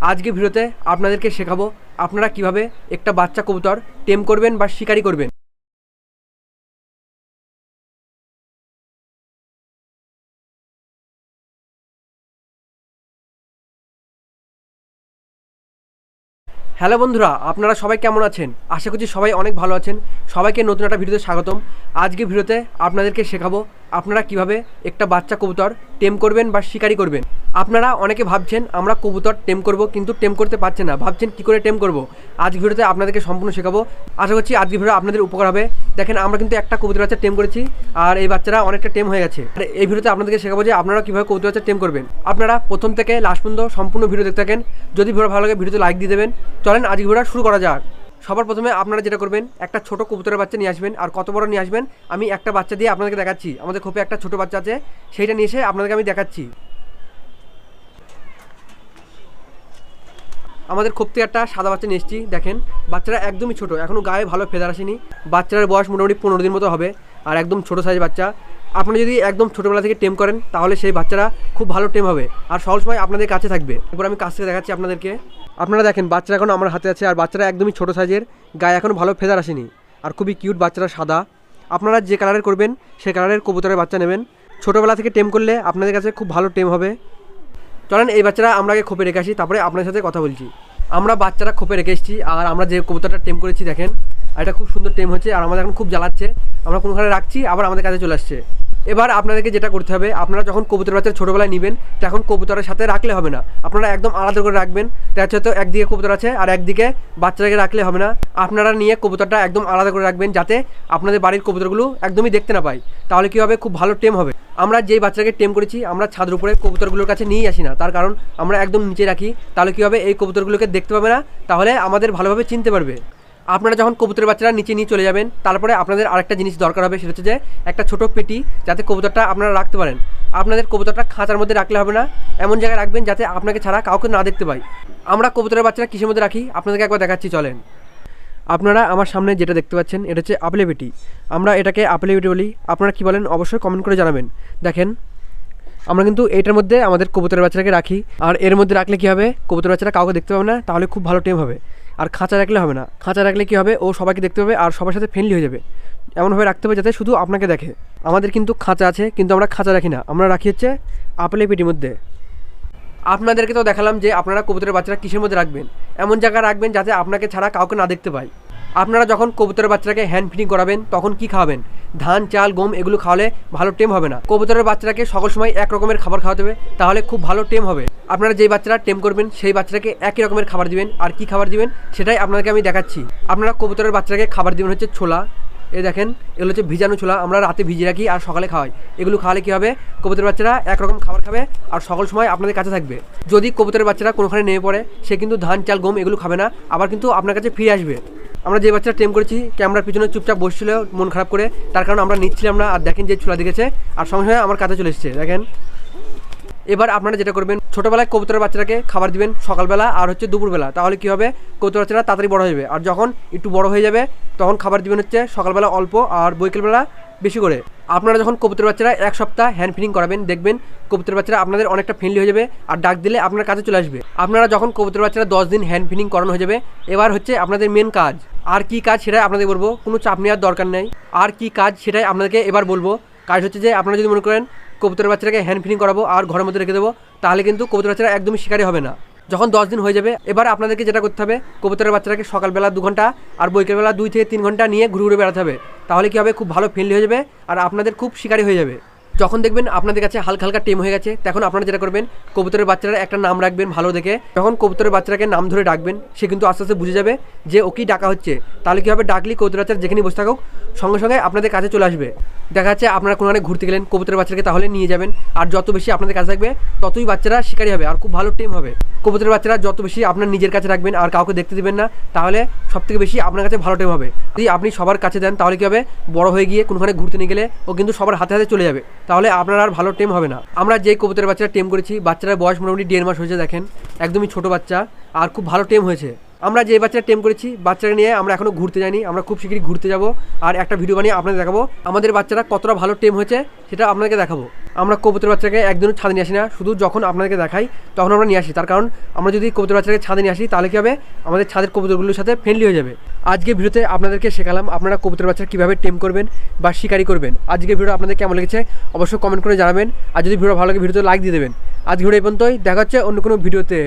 আজকে ভিডিওতে আপনাদেরকে শেখাবো আপনারা কীভাবে একটা বাচ্চা কবুতর টেম করবেন বা শিকারি করবেন। হ্যালো বন্ধুরা, আপনারা সবাই কেমন আছেন? আশা করছি সবাই অনেক ভালো আছেন। সবাইকে নতুন একটা ভিডিওতে স্বাগতম। আজকে ভিডিওতে আপনাদেরকে শেখাবো আপনারা কীভাবে একটা বাচ্চা কবুতর টেম করবেন বা শিকারি করবেন? আপনারা অনেকে ভাবছেন আমরা কবুতর টেম করব, কিন্তু টেম করতে পারছেন না। ভাবছেন কি করে টেম করব? আজ ভিডিওতে আপনাদেরকে সম্পূর্ণ শেখাবো। আশা করছি আজকে ভিডিও আপনাদের উপকার হবে। দেখেন, আমরা কিন্তু একটা কবুতর বাচ্চা টেম করেছি, আর এই বাচ্চারা অনেকটা টেম হয়ে গেছে। আর এই ভিডিওতে আপনাদেরকে শেখাবো যে আপনারা কীভাবে কবুতর বাচ্চা টেম করবেন। আপনারা প্রথম থেকে লাস্ট পর্যন্ত সম্পূর্ণ ভিডিও দেখতে থাকেন। যদি ভিডিও ভালো লাগে, ভিডিওতে লাইক দিয়ে দেবেন। চলেন, আজকে ভিডিওটা শুরু করা যাক। সবার প্রথমে আপনারা যেটা করবেন, একটা ছোট কবুতরের বাচ্চা নিয়ে আসবেন, আর কত বড় নিয়ে আসবেন, আমি একটা বাচ্চা দিয়ে আপনাদেরকে দেখাচ্ছি। আমাদের খোপে একটা ছোট বাচ্চা আছে, সেইটা নিয়ে এসে আপনাদেরকে আমি দেখাচ্ছি। আমাদের খোপ থেকে একটা সাদা বাচ্চা নিয়ে এসেছি, দেখেন। বাচ্চারা একদমই ছোট এখনও গায়ে ভালো ফেদার আসেনি। বাচ্চার বয়স মোটামুটি পনেরো দিন মতো হবে, আর একদম ছোট সাইজ বাচ্চা। আপনি যদি একদম ছোটোবেলা থেকে টেম করেন, তাহলে সেই বাচ্চারা খুব ভালো টেম হবে, আর সব সময় আপনাদের কাছে থাকবে। এরপর আমি কাছ থেকে দেখাচ্ছি আপনাদেরকে। আপনারা দেখেন, বাচ্চারা এখন আমার হাতে আছে, আর বাচ্চারা একদমই ছোটো সাইজের, গায়ে এখনও ভালো ফেদার আসেনি। আর খুবই কিউট বাচ্চারা সাদা। আপনারা যে কালারের করবেন সেই কালারের কবুতরের বাচ্চা নেবেন। ছোটোবেলা থেকে টেম করলে আপনাদের কাছে খুব ভালো টেম হবে। চলেন, এই বাচ্চারা আমরা আগে খোপে রেখে আসি, তারপরে আপনার সাথে কথা বলছি। আমরা বাচ্চারা খোপে রেখে এসেছি, আর আমরা যে কবুতরটা টেম করেছি, দেখেন, আর এটা খুব সুন্দর টেম হচ্ছে আর আমাদের এখন খুব জ্বালাচ্ছে। আমরা কোনোখানে রাখছি, আবার আমাদের কাছে চলে আসছে। এবার আপনাদেরকে যেটা করতে হবে, আপনারা যখন কবুতর বাচ্চা ছোটোবেলায় নেবেন তখন কবুতরের সাথে রাখলে হবে না। আপনারা একদম আলাদা করে রাখবেন। দেখা যাচ্ছে তো একদিকে কবুতর আছে আর একদিকে বাচ্চাটাকে রাখলে হবে না। আপনারা নিয়ে কবুতরটা একদম আলাদা করে রাখবেন যাতে আপনাদের বাড়ির কবুতরগুলো একদমই দেখতে না পায়। তাহলে কী হবে? খুব ভালো টেম হবে। আমরা যেই বাচ্চাকে টেম করেছি, আমরা ছাদের উপরে কবুতরগুলোর কাছে নিয়েই আসি না। তার কারণ আমরা একদম নিচে রাখি। তাহলে কী হবে? এই কবুতরগুলোকে দেখতে পাবে না। তাহলে আমাদের ভালোভাবে চিনতে পারবে। আপনারা যখন কবুতরের বাচ্চারা নিচে নিয়ে চলে যাবেন, তারপরে আপনাদের আরেকটা জিনিস দরকার হবে, সেটা হচ্ছে যে একটা ছোটো পেটি যাতে কবুতরটা আপনারা রাখতে পারেন। আপনাদের কবুতরটা খাঁচার মধ্যে রাখলে হবে না, এমন জায়গায় রাখবেন যাতে আপনাকে ছাড়া কাউকে না দেখতে পাই আমরা কবুতরের বাচ্চারা কিসের মধ্যে রাখি? আপনাদেরকে একবার দেখাচ্ছি, চলেন। আপনারা আমার সামনে যেটা দেখতে পাচ্ছেন, এটা হচ্ছে আপেলে পেটি। আমরা এটাকে আপেলে পেটি বলি। আপনারা কী বলেন, অবশ্যই কমেন্ট করে জানাবেন। দেখেন, আমরা কিন্তু এটার মধ্যে আমাদের কবুতরের বাচ্চাটাকে রাখি। আর এর মধ্যে রাখলে কী হবে? কবুতরের বাচ্চারা কাউকে দেখতে পাবে না, তাহলে খুব ভালো টেম হবে। আর খাঁচা রাখলে হবে না। খাঁচা রাখলে কী হবে? ও সবাইকে দেখতে পাবে আর সবার সাথে ফ্রেন্ডলি হয়ে যাবে। এমনভাবে রাখতে হবে যাতে শুধু আপনাকে দেখে। আমাদের কিন্তু খাঁচা আছে, কিন্তু আমরা খাঁচা রাখি না। আমরা রাখি হচ্ছে আপেলে পেটির মধ্যে। আপনাদেরকে তো দেখালাম যে আপনারা কবুতরের বাচ্চারা কিসের মধ্যে রাখবেন? এমন জায়গায় রাখবেন যাতে আপনাকে ছাড়া কাউকে না দেখতে পায়। আপনারা যখন কবুতরের বাচ্চাকে হ্যান্ড ফিডিং করাবেন, তখন কি খাওয়াবেন? ধান, চাল, গম, এগুলো খাওয়ালে ভালো টেম হবে না। কবুতরের বাচ্চাকে সকল সময় এক রকমের খাবার খাওয়াতে হবে, তাহলে খুব ভালো টেম হবে। আপনারা যেই বাচ্চারা টেম করবেন, সেই বাচ্চাকে একই রকমের খাবার দিবেন, আর কি খাবার দিবেন, সেটাই আপনাদেরকে আমি দেখাচ্ছি। আপনারা কবুতরের বাচ্চাকে খাবার দিবেন হচ্ছে ছোলা। এ দেখেন, এগুলো হচ্ছে ভিজানো ছোলা, আমরা রাতে ভিজিয়ে রাখি আর সকালে খাওয়াই। এগুলো খাওয়ালে কী হবে? কবুতরের বাচ্চারা একরকম খাবার খাবে আর সকল সময় আপনাদের কাছে থাকবে। যদি কবুতরের বাচ্চারা কোনোখানে নেমে পড়ে, সে কিন্তু ধান, চাল, গম এগুলো খাবে না, আবার কিন্তু আপনার কাছে ফিরে আসবে। আমরা যে বাচ্চাটা টেম করেছি, ক্যামেরার পিছনে চুপচাপ বসছিল, মন খারাপ করে। তার কারণে আমরা নিচ্ছিলাম না, আর দেখেন যে ছোলা দেখেছে। আর সঙ্গে সঙ্গে আমার কাছে চলে এসেছে, দেখেন। এবার আপনারা যেটা করবেন, ছোটোবেলায় কবুতরের বাচ্চাটাকে খাবার দিবেন সকালবেলা আর হচ্ছে দুপুরবেলা। তাহলে কী হবে? কবুতর বাচ্চারা তাড়াতাড়ি বড় হয়ে যাবে। আর যখন একটু বড় হয়ে যাবে, তখন খাবার দিবেন হচ্ছে সকালবেলা অল্প আর বৈকালবেলা বেশি করে। আপনারা যখন কবুতর বাচ্চারা এক সপ্তাহ হ্যান্ড ফিডিং করাবেন, দেখবেন কবুতর বাচ্চারা আপনাদের অনেকটা ফ্রেন্ডলি হয়ে যাবে আর ডাক দিলে আপনার কাছে চলে আসবে। আপনারা যখন কবুতর বাচ্চারা দশ দিন হ্যান্ড ফিডিং করানো হয়ে যাবে, এবার হচ্ছে আপনাদের মেন কাজ। আর কি কাজ সেটাই আপনাদের বলব, কোনো চাপ নেওয়ার দরকার নেই। আর কি কাজ সেটাই আপনাদেরকে এবার বলব। কাজ হচ্ছে যে, আপনারা যদি মনে করেন কবুতরের বাচ্চাটাকে হ্যান্ড ফিডিং করাবো আর ঘরের মধ্যে রেখে দেবো, তাহলে কিন্তু কবুতর বাচ্চারা একদমই শিকারি হবে না। যখন দশ দিন হয়ে যাবে, এবার আপনাদেরকে যেটা করতে হবে, কবুতরের বাচ্চাটাকে সকালবেলা দু ঘণ্টা আর বৈকালবেলা দুই থেকে তিন ঘণ্টা নিয়ে ঘুরে ঘুরে বেড়াতে হবে। তাহলে কি হবে? খুব ভালো ফ্রেন্ডলি হয়ে যাবে আর আপনাদের খুব শিকারি হয়ে যাবে। যখন দেখবেন আপনাদের কাছে হালকা হালকা টেম হয়ে গেছে, তখন আপনারা যেটা করবেন, কবুতরের বাচ্চারা একটা নাম রাখবেন ভালো দেখে। যখন কবুতরের বাচ্চাকে নাম ধরে ডাকবেন, সে কিন্তু আস্তে আস্তে বুঝে যাবে যে ওকেই ডাকা হচ্ছে। তাহলে কি হবে? ডাকলি কবুতর বাচ্চারা যেখানে বসে থাকুক সঙ্গে সঙ্গে আপনাদের কাছে চলে আসবে। দেখা যাচ্ছে আপনারা কোনোখানে ঘুরতে গেলেন, কবুতরের বাচ্চাকে তাহলে নিয়ে যাবেন। আর যত বেশি আপনাদের কাছে থাকবে, ততই বাচ্চারা শিকারি হবে। আর খুব ভালো টেম হবে। কবুতরের বাচ্চারা যত বেশি আপনার নিজের কাছে রাখবেন আর কাউকে দেখতে দেবেন না, তাহলে সব থেকে বেশি আপনার কাছে ভালো টেম হবে। যদি আপনি সবার কাছে দেন, তাহলে কী হবে? বড় হয়ে গিয়ে কোনোখানে ঘুরতে নিয়ে গেলে ও কিন্তু সবার হাতে হাতে চলে যাবে। তাহলে আপনার আর ভালো টেম হবে না। আমরা যে কবুতরের বাচ্চারা টেম করেছি, বাচ্চারা বয়স মোটামুটি দেড় মাস হয়েছে, দেখেন। একদমই ছোট বাচ্চা। আর খুব ভালো টেম হয়েছে। আমরা যে বাচ্চাটা টেম করেছি বাচ্চারা নিয়ে আমরা এখনও ঘুরতে যাইনি, আমরা খুব শীঘ্রই ঘুরতে যাব। আর একটা ভিডিও বানিয়ে আপনাদের দেখাবো। আমাদের বাচ্চারা কতটা ভালো টেম হয়েছে, সেটা আপনাদেরকে দেখাবো। আমরা কবুতর বাচ্চাকে একদিনও ছাদে নিয়ে আসি না, শুধু যখন আপনাদেরকে দেখাই, তখন আমরা নিয়ে আসি। তার কারণ, আমরা যদি কবুতর বাচ্চাকে ছাদে নিয়ে আসি, তাহলে কী হবে? আমাদের ছাদের কবুতরগুলোর সাথে ফ্রেন্ডলি হয়ে যাবে। আজকে ভিডিওতে আপনাদেরকে শেখালাম আপনারা কবুতর বাচ্চা কীভাবে টেম করবেন বা শিকারি করবেন। আজকে ভিডিও আপনাদের কেমন লেগেছে, অবশ্যই কমেন্ট করে জানাবেন। আর যদি ভিডিও ভালো লাগে, ভিডিওতে লাইক দিয়ে দেবেন। আজ ভিডিও এই পর্যন্তই। দেখা হচ্ছে অন্য কোনো ভিডিওতে।